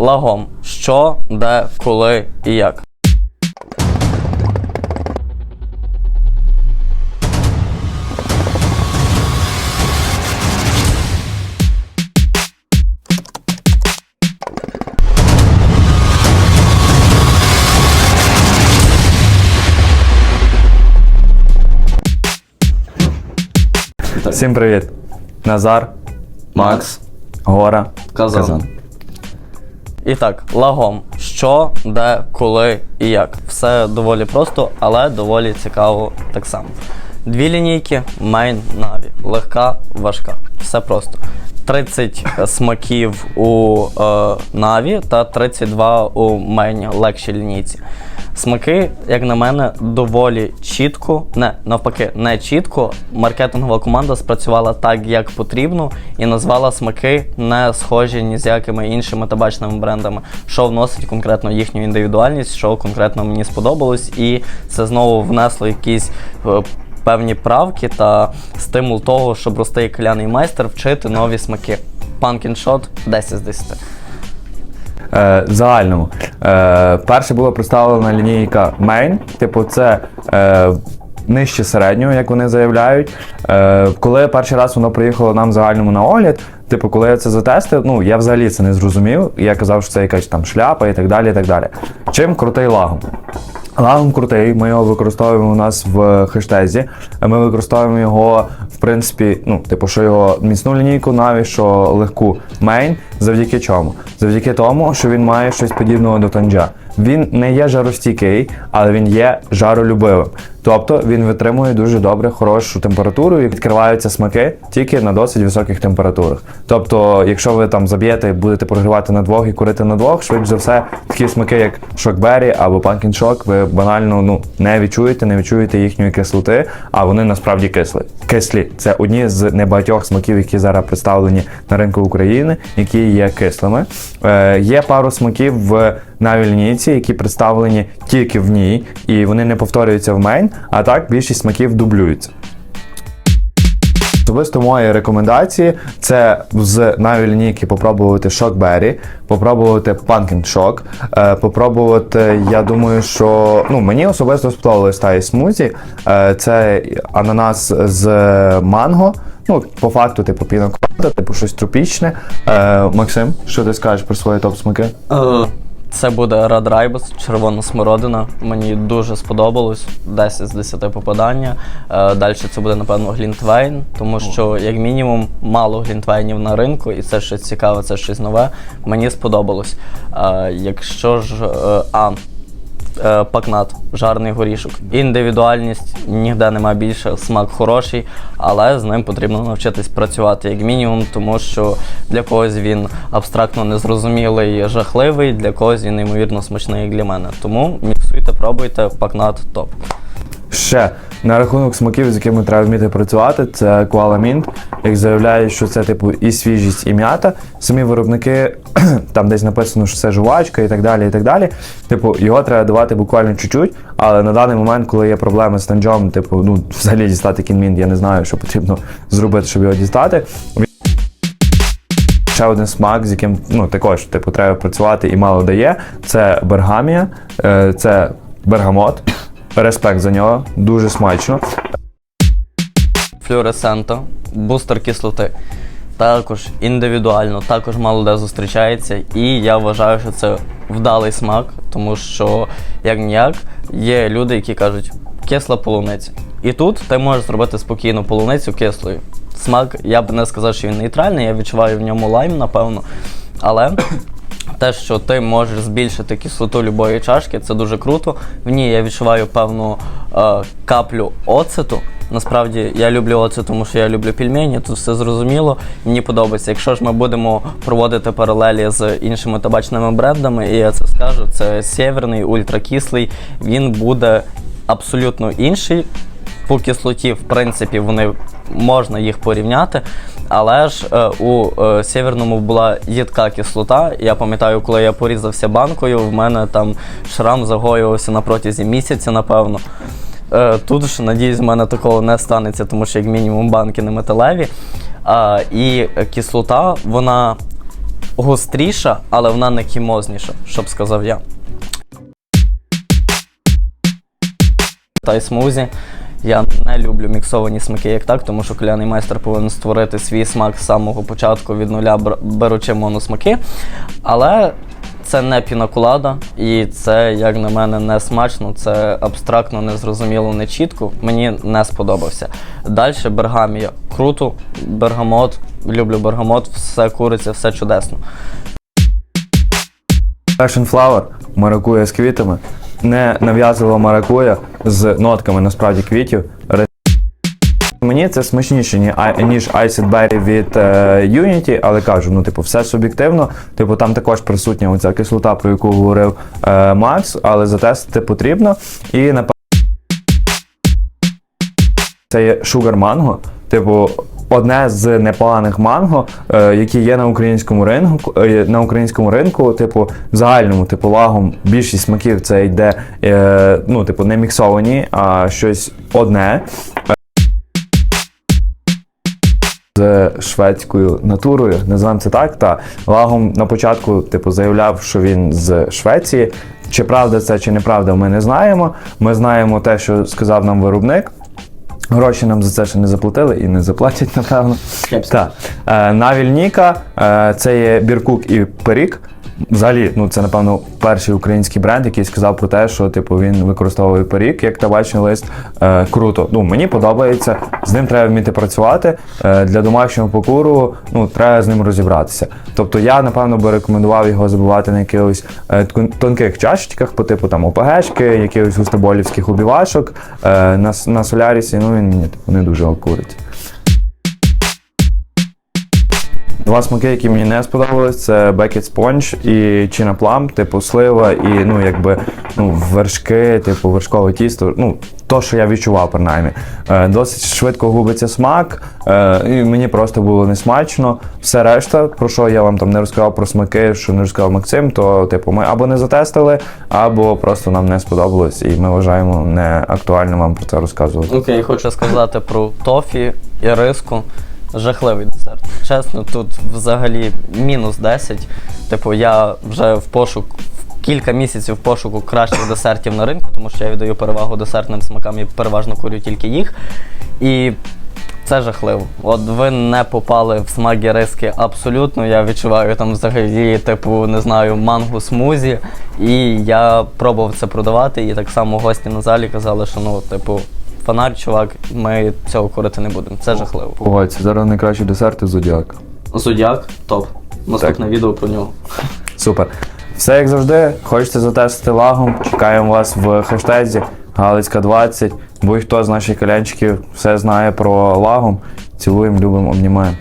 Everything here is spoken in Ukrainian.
лагом. Що, де, коли і як. Всім привіт! Назар, Макс, Гора, Казан. І так, лагом. Що, де, коли і як. Все доволі просто, але доволі цікаво так само. Дві лінійки, мейн, наві. Легка, важка. Все просто. 30 смаків у е, наві та 32 у мейні, легшій лінійці. Смаки, як на мене, доволі чітко, не навпаки, не чітко. Маркетингова команда спрацювала так, як потрібно, і назвала смаки не схожі ні з якими іншими табачними брендами, що вносить конкретно їхню індивідуальність, що конкретно мені сподобалось, і це знову внесло якісь. е, Певні правки та стимул того, щоб рости кляний майстер, вчити нові смаки. Pumpkin Shot 10 з 10. Е, загальному. Е, перше була представлена лінійка Main. Типу, це е, нижче середнього, як вони заявляють. Е, коли перший раз воно приїхало нам загальному на огляд, типу, коли я це затестив, ну я взагалі це не зрозумів. Я казав, що це якась там шляпа і так далі. і так далі. Чим крутий лагом? Лагом крутий, ми його використовуємо у нас в хештезі. Ми використовуємо його, принципі, ну, типу, що його міцну лінійку, навіть що легку мейн. Завдяки чому? Завдяки тому, що він має щось подібного до танджа. Він не є жаростійкий, але він є жаролюбивим. Тобто він витримує дуже добре хорошу температуру і відкриваються смаки тільки на досить високих температурах. Тобто, якщо ви там заб'єте будете прогрівати на двох і курити на двох, швидше за все, такі смаки, як шокбері або Shock, ви банально ну не відчуєте, не відчуєте їхньої кислоти, а вони насправді кисли. Кислі це одні з небагатьох смаків, які зараз представлені на ринку України, які є кислими. Е, є пару смаків в навій лінійці, які представлені тільки в ній, і вони не повторюються в мейн, а так більшість смаків дублюються. Особисто мої рекомендації це з наві лінійки попробувати Shockberry, попробувати Pumpkin Shock, е, попробувати, я думаю, що ну, мені особисто сподобалось та смузі. Е, це ананас з манго. Ну, по факту, типу, пінокода, типу щось тропічне. Е, Максим, що ти скажеш про свої топ-смаки? Е, Це буде Red Ribus, червона смородина. Мені дуже сподобалось. 10 з 10 попадання. Далі це буде, напевно, Глінтвейн, тому що, як мінімум, мало глінтвейнів на ринку, і це щось цікаве, це щось нове. Мені сподобалось. Е, Якщо ж. е, А, е, Пакнат, жарний горішок. Індивідуальність ніде нема більше, смак хороший, але з ним потрібно навчитись працювати як мінімум, тому що для когось він абстрактно незрозумілий, жахливий, для когось він неймовірно смачний, як для мене. Тому міксуйте, пробуйте, пакнат топ. Ще на рахунок смаків, з якими треба вміти працювати, це Koala Mint. Як заявляють, що це типу і свіжість, і м'ята. Самі виробники там десь написано, що це жувачка і так далі. і так далі. Типу, його треба давати буквально чуть-чуть, але на даний момент, коли є проблеми з танджом, типу, ну взагалі дістати кінмінт, я не знаю, що потрібно зробити, щоб його дістати. Ще один смак, з яким ну, також типу, треба працювати і мало дає. Це бергамія, е, це бергамот. Респект за нього, дуже смачно. Флюоресенто, бустер кислоти. Також індивідуально, також мало де зустрічається. І я вважаю, що це вдалий смак, тому що, як ніяк, є люди, які кажуть, кисла полуниця. І тут ти можеш зробити спокійно полуницю кислою. Смак, я б не сказав, що він нейтральний, я відчуваю в ньому лайм, напевно. Але те, що ти можеш збільшити кислоту любої чашки, це дуже круто. В ній я відчуваю певну е, каплю оцету. Насправді я люблю оцет, тому що я люблю пельмені, тут все зрозуміло. Мені подобається. Якщо ж ми будемо проводити паралелі з іншими табачними брендами, і я це скажу, це сєвєрний, ультракислий, він буде абсолютно інший. По кислоті, в принципі, вони можна їх порівняти. Але ж е, у е, сєвєрному була їдка кислота. Я пам'ятаю, коли я порізався банкою, в мене там шрам загоювався на протязі місяця, напевно. Е, тут ж, надіюсь, в мене такого не станеться, тому що як мінімум банки не металеві. А, і кислота, вона гостріша, але вона не хімозніша, щоб сказав я. Та й смузі. Я не люблю міксовані смаки як так, тому що кляний майстер повинен створити свій смак з самого початку від нуля, беручи моносмаки. Але це не пінакулада, і це, як на мене, не смачно, це абстрактно, незрозуміло, нечітко. Мені не сподобався. Далі бергамія. Круто, бергамот, люблю бергамот, все куриця, все чудесно. Passion Flower маракуя з квітами. Не нав'язлива маракуя з нотками насправді квітів. Мені це смачніше, ніж Iced Berry від е, Unity, але кажу, ну, типу, все суб'єктивно. Типу, там також присутня оця кислота, про яку говорив е, Макс, але затестити потрібно. І напевно. Це є Sugar Mango. Типу, одне з непоганих манго, е, які є на українському ринку, е, на українському ринку, типу, в загальному, типу, лагом більшість смаків це йде, е, ну, типу, не міксовані, а щось одне. З шведською натурою, називаємо це так. Та лагом на початку, типу, заявляв, що він з Швеції. Чи правда це, чи неправда, ми не знаємо. Ми знаємо те, що сказав нам виробник. Гроші нам за це ще не заплатили і не заплатять, напевно. Так. навільніка Навіль Ніка е, це є Біркук і Перік. Взагалі, ну це напевно перший український бренд, який сказав про те, що типу він використовує перік як табачний лист. Е, круто. Ну мені подобається. З ним треба вміти працювати. Е, для домашнього покуру ну треба з ним розібратися. Тобто я напевно би рекомендував його забувати на якихось е, тонких чашечках, по типу там ОПГшки, якихось густоболівських убівашок. Е, на, на солярісі, ну він ні, типу, не дуже окурить. Два смаки, які мені не сподобались, це Beckett Sponge і Plum, типу слива, і ну якби ну, вершки, типу вершкове тісто. Ну, то, що я відчував, принаймні. Е, досить швидко губиться смак, е, і мені просто було несмачно. Все решта, про що я вам там не розказав про смаки, що не розказав Максим, то типу ми або не затестили, або просто нам не сподобалось, і ми вважаємо не актуально вам про це розказувати. Окей, хочу сказати про тофі і риску. Жахливий десерт. Чесно, тут взагалі мінус 10. Типу, я вже в пошук кілька місяців пошуку кращих десертів на ринку, тому що я віддаю перевагу десертним смакам і переважно курю тільки їх. І це жахливо. От ви не попали в смак риски абсолютно. Я відчуваю там взагалі, типу, не знаю, манго смузі. І я пробував це продавати, і так само гості на залі казали, що ну, типу, фонарь, чувак, ми цього курити не будемо. Це жахливо. Погодься, зараз найкращі десерти зодіак. Зодіак, топ. Наступне відео про нього. Супер. Все як завжди. Хочете затестити лагом? Чекаємо вас в хештезі Галицька 20. Будь-хто з наших колянчиків все знає про лагом. Цілуємо, любимо, обнімаємо.